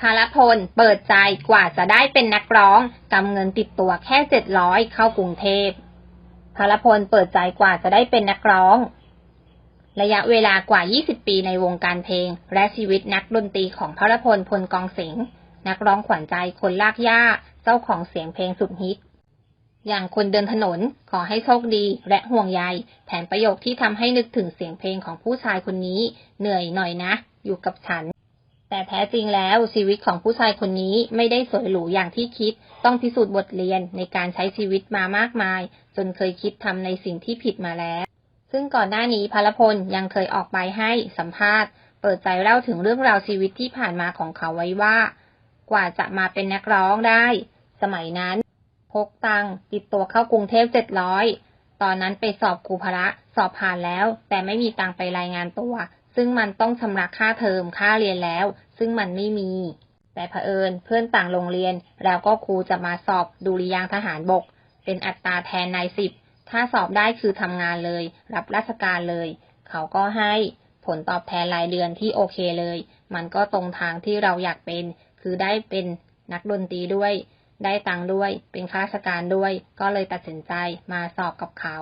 พารพลเปิดใจกว่าจะได้เป็นนักร้องกำเงินติดตัวแค่เจ็ดร้อยเข้ากรุงเทพพารพลเปิดใจกว่าจะได้เป็นนักร้อง ระยะเวลากว่า 20 ปีในวงการเพลง และชีวิตนักดนตรีของพารพลพลกองสิงห์นักร้องขวัญใจคนลากย่า เจ้าของเสียงเพลงสุดฮิต อย่างคนเดินถนนขอให้โชคดีและห่วงใยแถมประโยคที่ทำให้นึกถึงเสียงเพลงของผู้ชายคนนี้ เหนื่อยหน่อยนะ อยู่กับฉัน แต่แท้จริงแล้วชีวิตของผู้ชายคนนี้ไม่ได้สวยหรูอย่างที่คิด ต้องพิสูจน์บทเรียนในการใช้ชีวิตมามากมาย จนเคยคิดทำในสิ่งที่ผิดมาแล้ว ซึ่งก่อนหน้านี้พลพลยังเคยออกไปให้สัมภาษณ์ เปิดใจเล่าถึงเรื่องราวชีวิตที่ผ่านมาของเขาไว้ว่า กว่าจะมาเป็นนักร้องได้ สมัยนั้น พกตังติดตัวเข้ากรุงเทพเจ็ดร้อยตอนนั้นไปสอบครูพระสอบผ่านแล้ว แต่ไม่มีตังไปรายงานตัว ซึ่งมันต้องชำระค่าเทอมค่าเรียนแล้ว ซึ่งมันไม่มี แต่เผอิญเพื่อนต่างโรงเรียน แล้วก็ครูจะมาสอบดุริยางทหารบก เป็นอัตราแทนนายสิบถ้าสอบได้คือทำงานเลย รับราชการเลย เขาก็ให้ผลตอบแทนรายเดือนที่โอเคเลย มันก็ตรงทางที่เราอยากเป็น คือได้เป็นนักดนตรีด้วย ได้ตังค์ด้วย เป็นข้าราชการด้วย ก็เลยตัดสินใจมาสอบกับเขา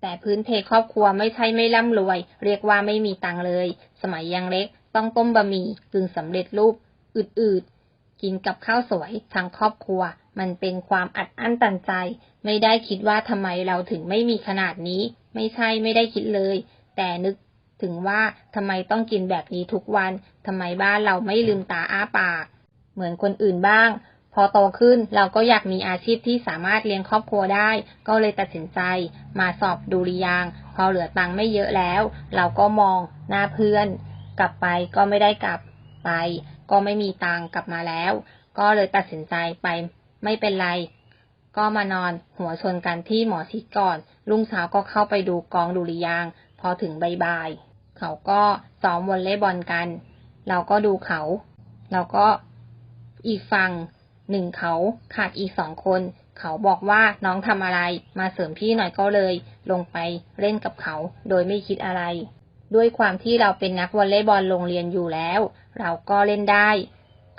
แต่พื้นเพครอบครัวไม่ใช่ไม่ร่ำรวย เรียกว่าไม่มีตังเลย สมัยยังเล็ก ต้องต้มบะหมี่กึ่งสำเร็จรูปอืดๆกินกับข้าวสวยทั้งครอบครัว มันเป็นความอัดอั้นตันใจ ไม่ได้คิดว่าทำไมเราถึงไม่มีขนาดนี้ ไม่ใช่ไม่ได้คิดเลย แต่นึกถึงว่าทำไมต้องกินแบบนี้ทุกวันทำไมบ้านเราไม่ลืมตาอ้าปาก เหมือนคนอื่นบ้าง พอโตขึ้นเราก็อยากมีอาชีพที่สามารถเลี้ยงครอบครัวได้ ก็เลยตัดสินใจ มาสอบดุริยาง พอเหลือตังค์ไม่เยอะแล้ว เราก็มองหน้าเพื่อน กลับไปก็ไม่ได้กลับไป ก็ไม่มีตังค์กลับมาแล้ว ก็เลยตัดสินใจไปไม่เป็นไร ก็มานอนหัวชนกันที่หมอชิดก่อนรุ่งเช้าก็เข้าไปดูกองดุริยาง พอถึงบ่ายๆเขาก็ซ้อมวอลเลย์บอลกัน เราก็ดูเขา เราก็อีกฝั่ง หนึ่งเขาขาดอีกสองคน เขาบอกว่าน้องทำอะไร มาเสริมพี่หน่อยก็เลย ลงไปเล่นกับเขา โดยไม่คิดอะไร ด้วยความที่เราเป็นนักวอลเลย์บอลโรงเรียนอยู่แล้ว เราก็เล่นได้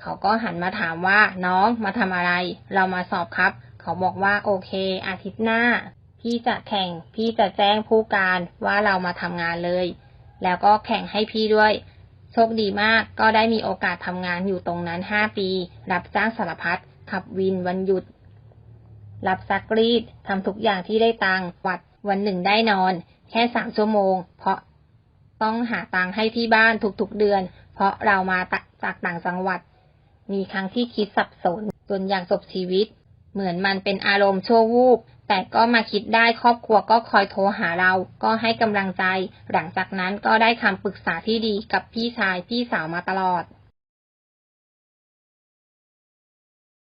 เขาก็หันมาถามว่าน้องมาทำอะไร เรามาสอบครับ เขาบอกว่าโอเค อาทิตย์หน้า พี่จะแข่ง พี่จะแจ้งผู้การว่าเรามาทำงานเลย แล้วก็แข่งให้พี่ด้วย โชคดีมากก็ได้มีโอกาสทำงานอยู่ตรงนั้นห้าปี รับจ้างสารพัดขับวินวันหยุด รับซักรีดทำทุกอย่างที่ได้ตังค์วัดวันหนึ่งได้นอน แค่สามชั่วโมง เพราะต้องหาตังค์ให้ที่บ้านทุกๆเดือน เพราะเรามาจากต่างจังหวัด มีครั้งที่คิดสับสนจนอยากจบชีวิต เหมือนมันเป็นอารมณ์ชั่ววูบ แต่ก็มาคิดได้ครอบครัวก็คอยโทรหาเรา ก็ให้กำลังใจ หลังจากนั้นก็ได้คำปรึกษาที่ดีกับพี่ชายพี่สาวมาตลอด